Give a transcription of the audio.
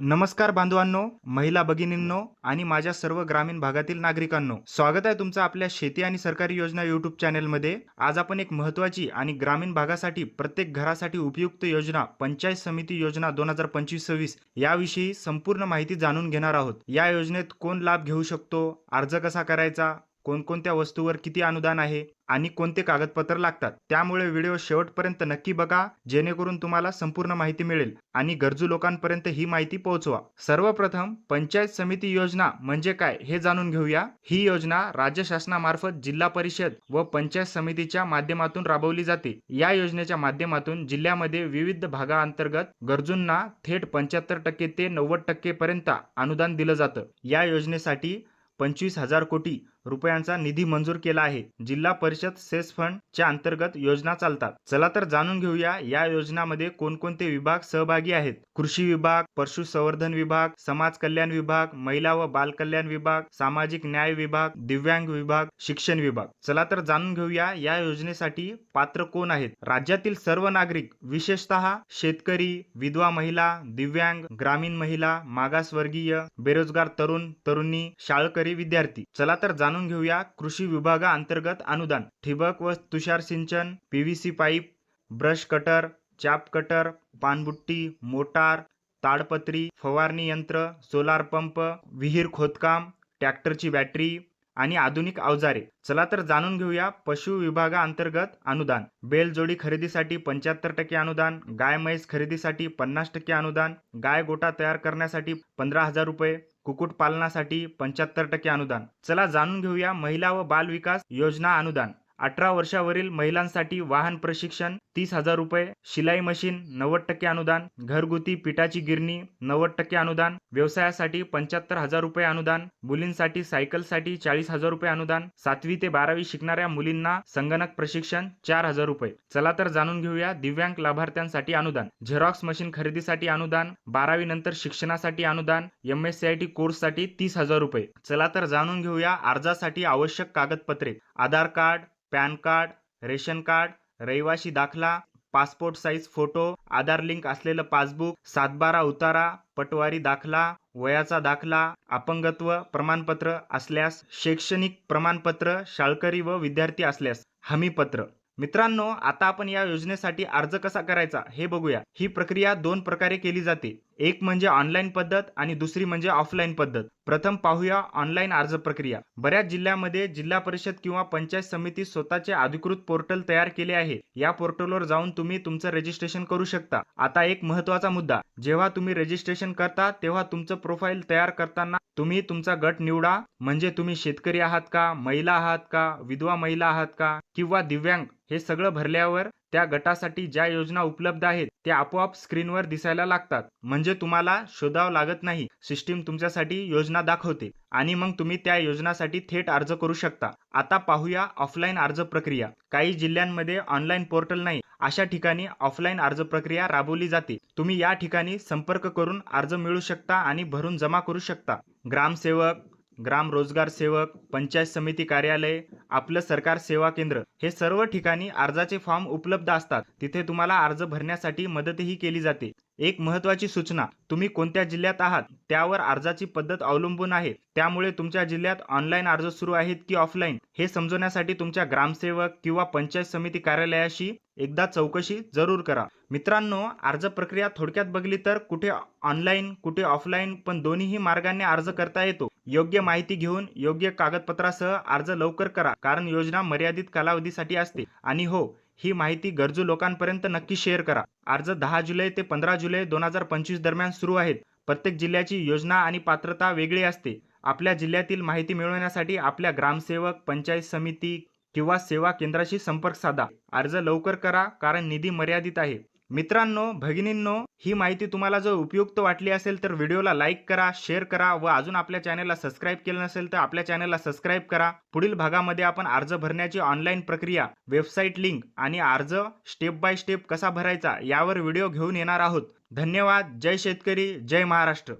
नमस्कार बांधवांनो महिला भगिनींनो आणि माझ्या सर्व ग्रामीण भागातील नागरिकांनो. स्वागत आहे तुमचं आपल्या शेती आणि सरकारी योजना युट्यूब चॅनलमध्ये. आज आपण एक महत्त्वाची आणि ग्रामीण भागासाठी प्रत्येक घरासाठी उपयुक्त योजना पंचायत समिती योजना दोन हजार पंचवीस सव्वीस याविषयी संपूर्ण माहिती जाणून घेणार आहोत. या योजनेत कोण लाभ घेऊ शकतो अर्ज कसा करायचा कोणकोणत्या वस्तूवर किती अनुदान आहे आणि कोणते कागदपत्र लागतात त्यामुळे व्हिडिओ शेवटपर्यंत नक्की बघा जेणेकरून तुम्हाला संपूर्ण माहिती मिळेल आणि गरजू लोकांपर्यंत ही माहिती पोहोचवा. सर्वप्रथम पंचायत समिती योजना म्हणजे काय हे जाणून घेऊया. ही योजना राज्य शासनामार्फत जिल्हा परिषद व पंचायत समितीच्या माध्यमातून राबवली जाते. या योजनेच्या माध्यमातून जिल्ह्यामध्ये विविध भागाअंतर्गत गरजूंना थेट पंच्याहत्तर टक्के ते नव्वद टक्के पर्यंत अनुदान दिलं जातं. या योजनेसाठी पंचवीस हजार कोटी रुपयांचा निधी मंजूर केला आहे. जिल्हा परिषद सेस फंड च्या अंतर्गत योजना चालतात. चला तर जाणून घेऊया या योजनामध्ये कोणकोणते विभाग सहभागी आहेत. कृषी विभाग पशुसंवर्धन विभाग समाज कल्याण विभाग महिला व बालकल्याण विभाग सामाजिक न्याय विभाग दिव्यांग विभाग शिक्षण विभाग. चला तर जाणून घेऊया या योजनेसाठी पात्र कोण आहेत. राज्यातील सर्व नागरिक विशेषतः शेतकरी विधवा महिला दिव्यांग ग्रामीण महिला मागासवर्गीय बेरोजगार तरुण तरुणी शाळकरी विद्यार्थी. चला तर जाणून घेऊया कृषी विभागाअंतर्गत अनुदान. ठिबक व तुषार सिंचन पीव्हीसी पाईप ब्रश कटर चाप कटर पानबुट्टी मोटार ताडपत्री फवारणी यंत्र सोलार पंप विहीर खोदकाम ट्रॅक्टरची बॅटरी आणि आधुनिक अवजारे. चला तर जाणून घेऊया पशु विभागाअंतर्गत अनुदान. बैलजोडी खरेदीसाठी पंच्याहत्तर टक्के अनुदान गाय म्हैस खरेदीसाठी पन्नास टक्के अनुदान गाय गोटा तयार करण्यासाठी पंधरा हजार रुपये कुक्कुट पालनासाठी पंच्याहत्तर टक्के अनुदान. चला जाणून घेऊया महिला व बाल विकास योजना अनुदान. अठरा वर्षावरील महिलांसाठी वाहन प्रशिक्षण तीस हजार रुपये शिलाई मशीन नव्वद टक्के अनुदान घरगुती पिठाची गिरणी नव्वद टक्के अनुदान व्यवसायासाठी पंच्याहत्तर हजार रुपये अनुदान मुलींसाठी सायकलसाठी चाळीस हजार रुपये अनुदान सातवी ते बारावी शिकणाऱ्या मुलींना संगणक प्रशिक्षण चार हजार रुपये. चला तर जाणून घेऊया दिव्यांग लाभार्थ्यांसाठी अनुदान. झेरॉक्स मशीन खरेदीसाठी अनुदान बारावी नंतर शिक्षणासाठी अनुदान M S C I T कोर्ससाठी तीस हजार रुपये. चला तर जाणून घेऊया अर्जासाठी आवश्यक कागदपत्रे. Aadhaar card PAN card ration card रहिवाशी दाखला passport size photo Aadhaar link असलेलं पासबुक सातबारा उतारा पटवारी दाखला वयाचा दाखला अपंगत्व प्रमाणपत्र असल्यास शैक्षणिक प्रमाणपत्र शाळकरी व विद्यार्थी असल्यास हमीपत्र. मित्रांनो आता आपण या योजनेसाठी अर्ज कसा करायचा हे बघूया. ही प्रक्रिया दोन प्रकारे केली जाते. एक म्हणजे ऑनलाईन पद्धत आणि दुसरी म्हणजे ऑफलाईन पद्धत. प्रथम पाहूया ऑनलाईन अर्ज प्रक्रिया. बऱ्याच जिल्ह्यामध्ये जिल्हा परिषद किंवा पंचायत समिती स्वतःचे अधिकृत पोर्टल तयार केले आहे. या पोर्टलवर जाऊन तुम्ही तुमचं रजिस्ट्रेशन करू शकता. आता एक महत्त्वाचा मुद्दा. जेव्हा तुम्ही रजिस्ट्रेशन करता तेव्हा तुमचं प्रोफाईल तयार करताना तुम्ही तुमचा गट निवडा. म्हणजे तुम्ही शेतकरी आहात का? महिला आहात का? विधवा महिला आहात का? किंवा दिव्यांग? हे सगळं भरल्यावर त्या गटासाठी ज्या योजना उपलब्ध आहेत त्या आपोआप स्क्रीनवर दिसायला लागतात. म्हणजे तुम्हाला शोधावं लागत नाही. सिस्टीम तुमच्यासाठी योजना दाखवते. आणि मग तुम्ही त्या योजनासाठी थेट अर्ज करू शकता. आता पाहूया ऑफलाईन अर्ज प्रक्रिया. काही जिल्ह्यांमध्ये ऑनलाईन पोर्टल नाही. अशा ठिकाणी ऑफलाईन अर्ज प्रक्रिया राबवली जाते. तुम्ही या ठिकाणी संपर्क करून अर्ज मिळू शकता आणि भरून जमा करू शकता. ग्रामसेवक ग्राम रोजगार सेवक पंचायत समिती कार्यालय आपलं सरकार सेवा केंद्र हे सर्व ठिकाणी अर्जाचे फॉर्म उपलब्ध असतात. तिथे तुम्हाला अर्ज भरण्यासाठी मदतही केली जाते. एक महत्वाची सूचना तुम्ही कोणत्या जिल्ह्यात आहात त्यावर अर्जाची पद्धत अवलंबून आहे. त्यामुळे तुमच्या जिल्ह्यात ऑनलाईन अर्ज सुरू आहेत की ऑफलाईन हे समजवण्यासाठी तुमच्या ग्रामसेवक किंवा पंचायत समिती कार्यालयाशी एकदा चौकशी जरूर करा. मित्रांनो अर्ज प्रक्रिया थोडक्यात बघली तर कुठे ऑनलाईन कुठे ऑफलाईन पण दोन्हीही मार्गाने अर्ज करता येतो. योग्य माहिती घेऊन योग्य कागदपत्रासह अर्ज लवकर करा कारण योजना मर्यादित कालावधीसाठी असते. आणि हो ही माहिती गरजू लोकांपर्यंत नक्की शेअर करा. अर्ज दहा जुलै ते पंधरा जुलै दोन हजार पंचवीस दरम्यान सुरू आहेत. प्रत्येक जिल्ह्याची योजना आणि पात्रता वेगळी असते. आपल्या जिल्ह्यातील माहिती मिळवण्यासाठी आपल्या ग्रामसेवक पंचायत समिती किंवा सेवा केंद्राशी संपर्क साधा. अर्ज लवकर करा कारण निधी मर्यादित आहे. मित्रांनो भगिनींनो ही माहिती तुम्हाला जर उपयुक्त वाटली असेल तर व्हिडिओला लाईक करा शेअर करा व अजून आपल्या चॅनलला सबस्क्राईब केलं नसेल तर आपल्या चॅनलला सबस्क्राईब करा. पुढील भागामध्ये आपण अर्ज भरण्याची ऑनलाईन प्रक्रिया वेबसाईट लिंक आणि अर्ज स्टेप बाय स्टेप कसा भरायचा यावर व्हिडिओ घेऊन येणार आहोत. धन्यवाद. जय शेतकरी. जय महाराष्ट्र.